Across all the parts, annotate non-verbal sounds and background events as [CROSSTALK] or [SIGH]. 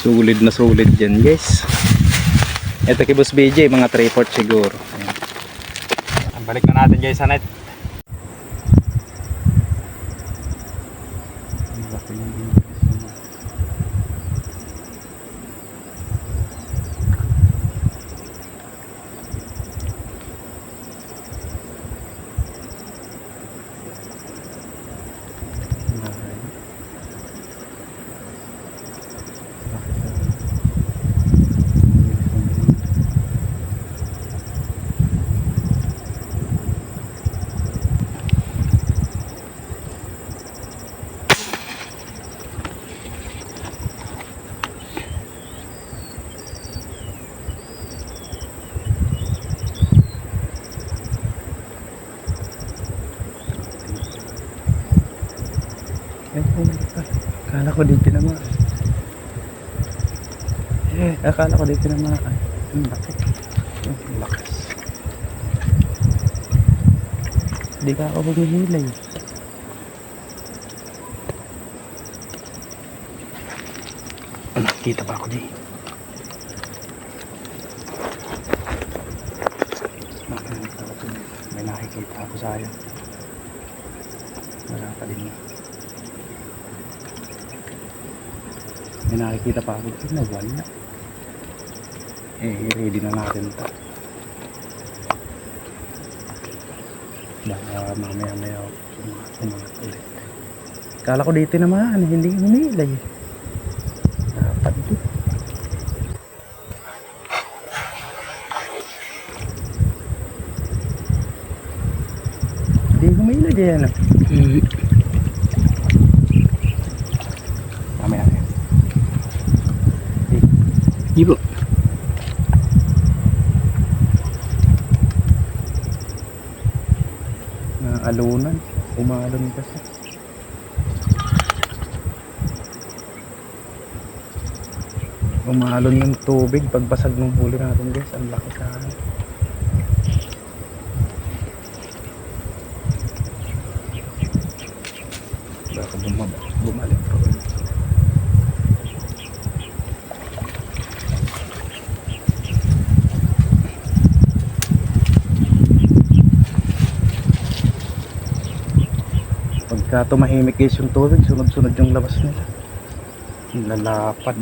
Sulit na sulit dyan guys. Ito kay Boss BJ, mga 3 port siguro. Ayan. Balik na natin guys sa net. Ko dito naman. Eh, akala ko dito naman. Ay, ang laki. Ang lakas. Hindi ka ako humihilay. Ah, Nakita pa ako di. Nakita dun. May nakikita ako sayang. Wala pa din. May nakikita pa ako dun na wala. Eh, ready na natin to. Baka mamaya maya umangat ulit. Kala ko dito naman, hindi humilay. Dapat doon. Hindi humilay yan. ah. Mamaya na. Di po. na alunan umalon kasi umalon yung tubig pagbasag ng huli natin guys ang laki ka baka bumaba bumalik Pagka tumahimik guys yung tubig, sunod-sunod yung labas nila. Lalapad.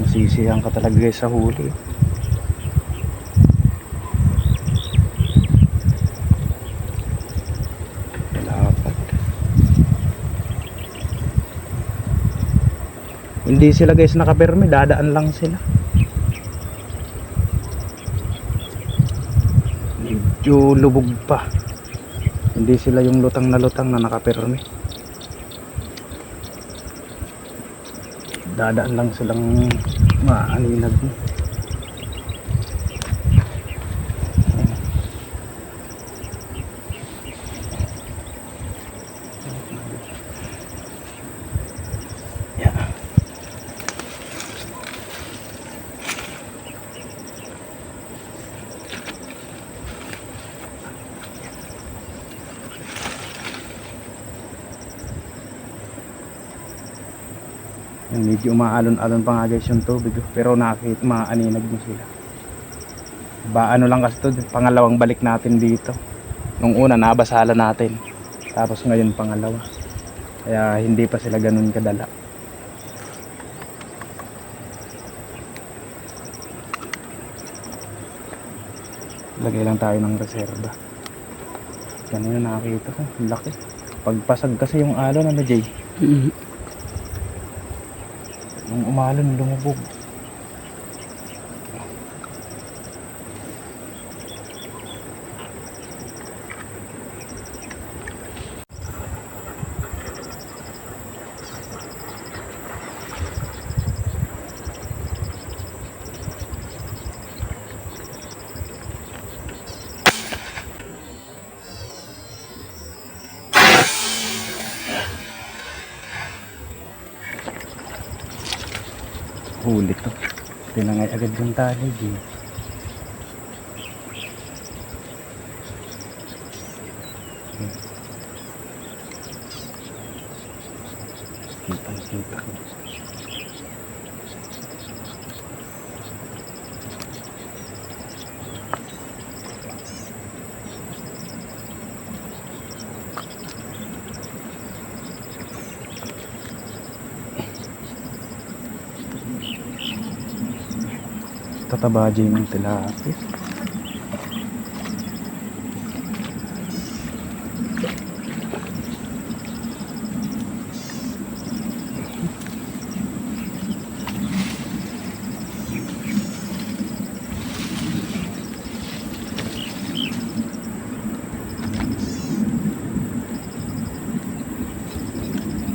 Masisiyahan ka talaga guys sa huli. Lalapad. Hindi sila guys nakapirme, dadaan lang sila. Medyo lubog pa. Hindi sila yung lutang na lutang na nakapirme. Dadaan lang silang maaninag. Yeah. Yan, medyo umaalon-alon pa nga guys yung tubig. Pero nakit maaninag mo sila. Ba ano lang kasi to pangalawang balik natin dito. Nung una nabasala natin. Tapos ngayon pangalawa. Kaya hindi pa sila ganun kadala. Lagay lang tayo ng reserba. Ganun yung nakakita ko. Laki. Pagpasag kasi yung alon ano Jay? Mm. Nung umalon, lumubog. Agad yung tali, G. Kitang kita ko. Tataba dyan yung tilapia.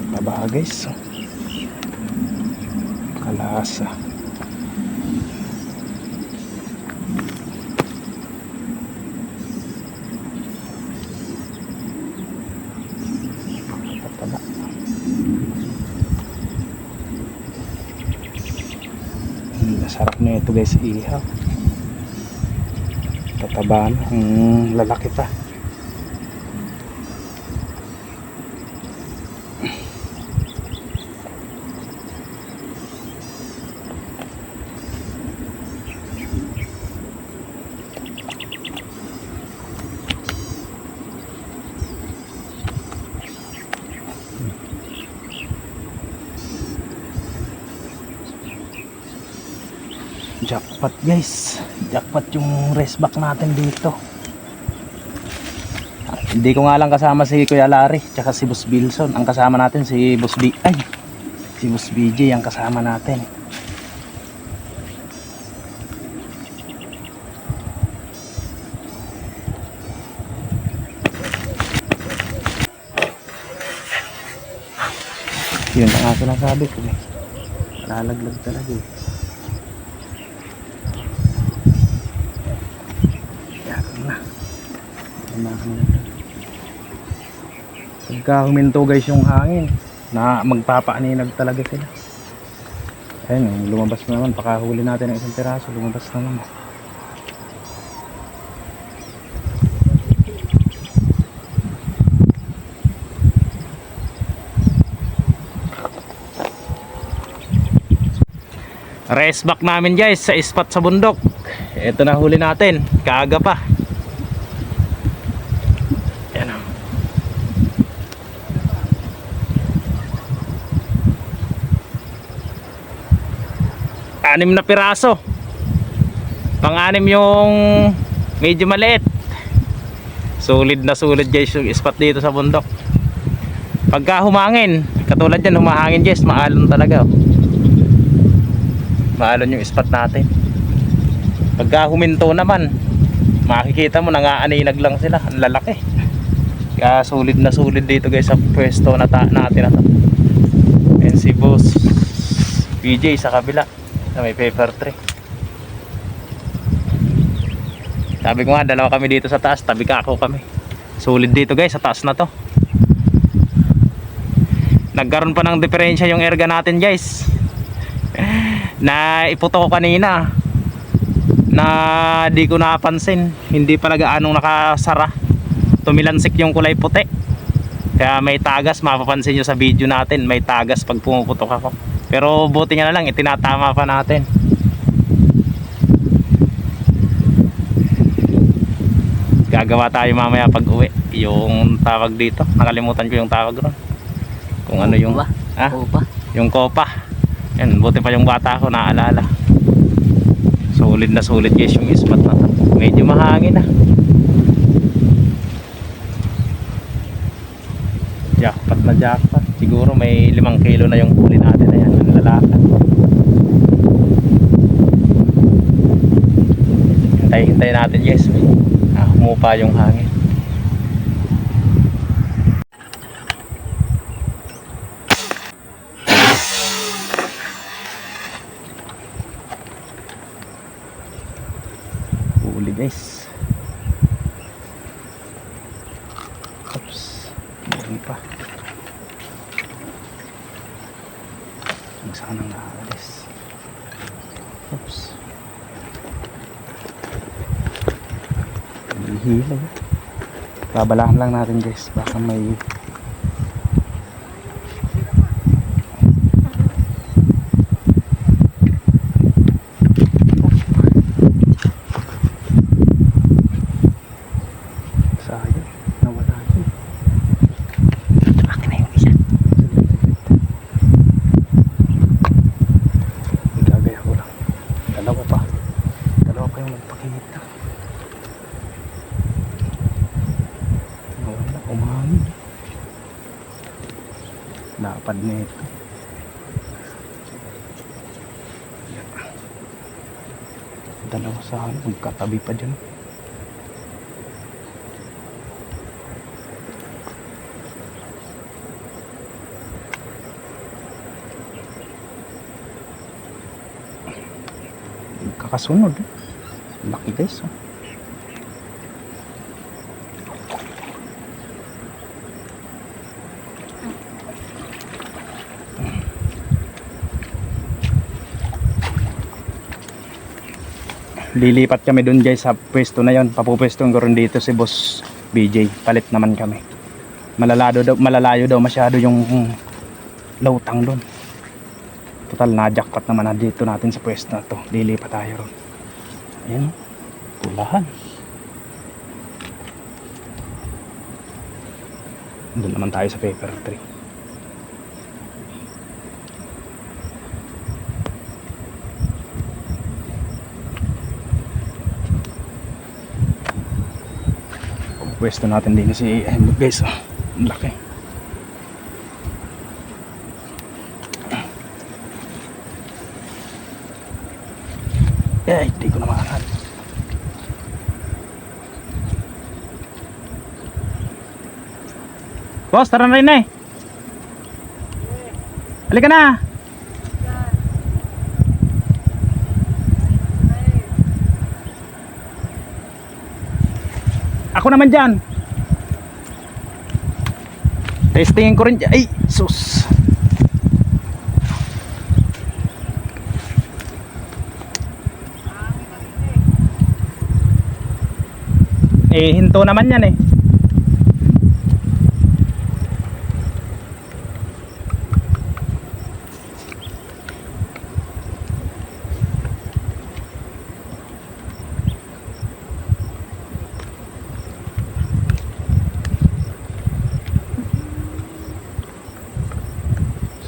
Taba guys. Kalasa. Tataba. Masarap na ito guys ihaw. Tataba na. Hmm, lalaki pa. Jackpot guys. Jackpot yung race back natin dito. Hindi ko nga lang kasama si Kuya Larry tsaka si Boss Bilson. Ang kasama natin si Boss B. Ay! Si Boss BJ ang kasama natin. Yun ang nga sinasabi ko. Lalaglag talaga eh. Yan na. Unahan na. Pagka huminto guys yung hangin, na magpapaaninag talaga sila. Ayun, lumabas na naman. Pakahuli natin ng isang piraso, lumabas na naman. Rest back namin guys sa spot sa bundok. Ito na huli natin. Kaaga pa. Anim na piraso. Pang-anim yung medyo maliit. Sulit na sulit guys yung spot dito sa bundok. Pagka humangin, katulad yan humahangin guys, maalon talaga. Oh maalon yung spot natin pagka huminto naman makikita mo nangaaninag lang sila ang lalaki kaya solid na solid dito guys sa pwesto na natin na to si boss PJ sa kabila na may paper tray sabi ko nga dalawa kami dito sa taas tabi ka ako kami. Solid dito guys sa taas na to. Nagkaroon pa ng diferensya yung erga natin guys. [LAUGHS] Na iputo ko kanina na di ko napansin. Hindi pala gaanong nakasara. Tumilansik yung kulay puti. Kaya may tagas mapapansin nyo sa video natin. May tagas pag pumuputok ako pero buti nga na lang itinatama pa natin. Gagawa tayo mamaya pag uwi. Yung tawag dito. Nakalimutan ko yung tawag ron. Kung ano yung Ba? ah, Opa. yung kopa. Yan buti pa yung bata ko naalala. Solid na solid guys yung spot na. Medyo mahangin na. Jackpot na jackpot. Siguro may limang kilo na yung huli natin. Na yan ang lalakad hintay hintay natin guys ah, humupa yung hangin huli guys oops meron pa ang sanang nakaalis oops hihilaw babalahan lang natin guys. Baka may lapad nito. Dalawa sa ano, magkatabi pa dyan. Kakasunod. eh. Laki guys. Oh. Lilipat kami dun guys sa pwesto na yon. Papupwesto ko rin dito si Boss BJ. Palit naman kami. Malalado daw, malalayo daw masyado yung lautang dun. Total na jackpot naman na dito natin sa pwesto na to. Lilipat tayo ron. Ayan. Pulahan. Doon naman tayo sa paper tree. Pwesto natin din si Helmut guys. Ang laki. Eh, hindi ko na maangat. Boss, tara na rin eh. Halika na. Ako naman dyan. Testingin ko rin dyan. Ay, sus. Eh, hinto naman yan eh.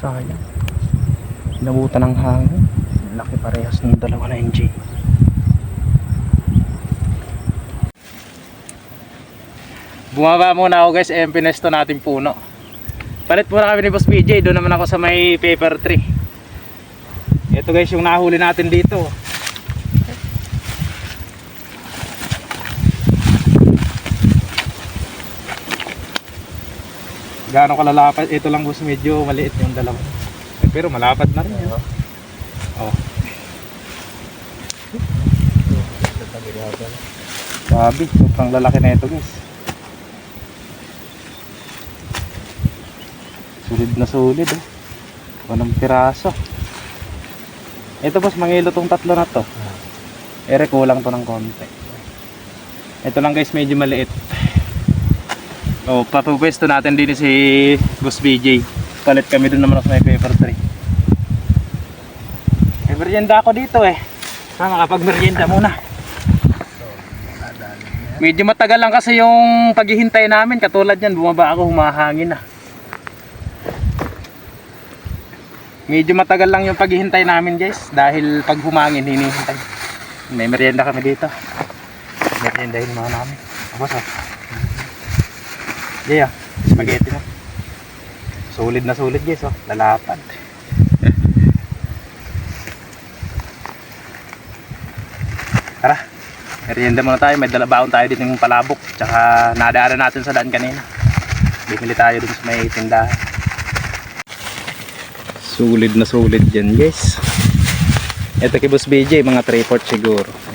Sayang. Nabutan ng hangin. Laki parehas ng dalawa na engine. Bumaba muna ako guys, eh, pinesto natin puno. Palit muna kami ni Boss BJ, doon naman ako sa may paper tree. Ito guys yung nahuli natin dito. Gaano kalalapad? Ito lang boss medyo maliit yung dalawa. Eh, pero malapad na rin. Yun. Oh. Sabi, sobrang lalaki na ito guys. Sulit na sulit oh. Walang piraso. Ito boss, mangilo tong tatlo na to. Ere kulang to ng konti. Ito lang guys, medyo maliit. Oh, papupwesto natin din si Boss BJ. Palit kami dun naman sa may paper tree. Eh, merienda ako dito eh. Ha, makapag merienda muna. Medyo matagal lang kasi yung paghihintay namin. Katulad yan, bumaba ako, humahangin na. Medyo matagal lang yung paghihintay namin guys. Dahil pag humangin, hinihintay. May merienda kami dito. Meriendahin mga namin. Tapos oh. Yeah, spaghetti mo. Solid na solid guys oh. Lalapad. Tara. Merienda muna tayo. May dalabaon tayo dito ng palabok. Tsaka nadaanan natin sa daan kanina. Bibili tayo dun sa may tindahan. Solid na solid yan guys. Ito kay Boss BJ, mga 3-4 siguro.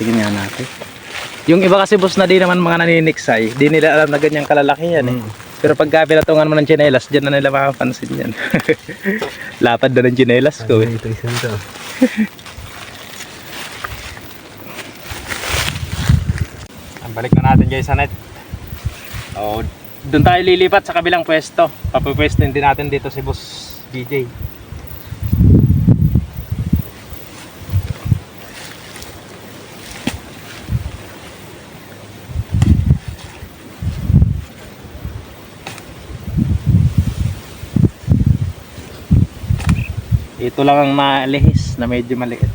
Tingin nga natin. Yung iba kasi boss na di naman mga naniniksay, di nila alam na ganyang kalalaki yan eh. Pero pagka pinatungan mo ng tsinelas, dyan na nila makapansin yan. [LAUGHS] Lapad na ng tsinelas ko eh. Ito isang to. [LAUGHS] Balik na natin guys sa net. Oh, doon tayo lilipat sa kabilang pwesto. Papupwesto din natin dito si Boss DJ. Ito lang ang malihis na medyo maliit.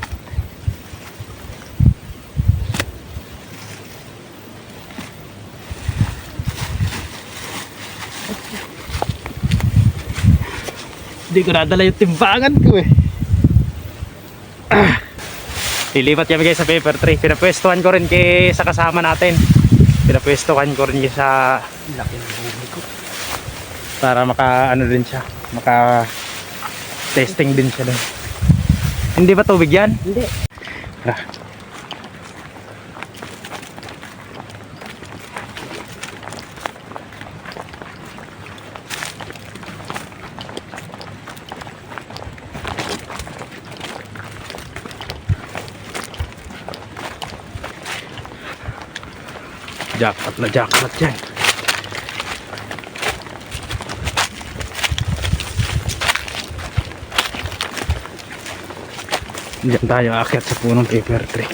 Hindi ko nadala yung timbangan ko eh. Ah. Lilipat kami guys sa paper tray. Pinapwestuhan ko rin kay sa kasama natin. Pinapwestuhan ko rin sa laki ng buhay ko. Para maka ano din siya. Maka testing din siya doon. Hindi ba tubig yan? Hindi. Tara. Jackpot na jackpot yan. Diyan tayo aakyat sa punong paper tree.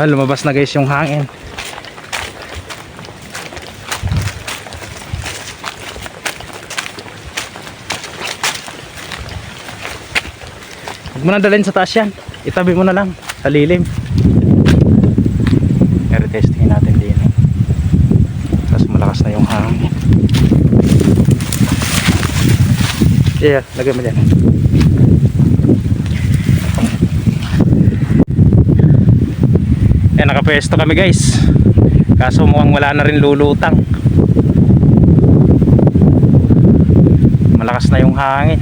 Ah, lumabas na guys yung hangin. Huwag mo na dalhin sa taas yan. Itabi mo na lang sa lilim. Pero testingin natin din. Tapos malakas na yung hangin. Yeah, lagay mo dyan. Eh nakapwesto kami guys. Kaso mukhang wala na rin lulutang. Malakas na yung hangin.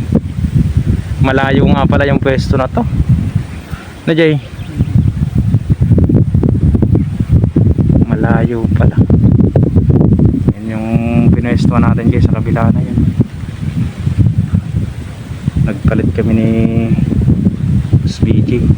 Malayo nga pala yung pwesto na to. Na Jay? Malayo pala. Yan yung pinwesto natin guys sa kabila na yun. Nagpalit kami ni SBJ.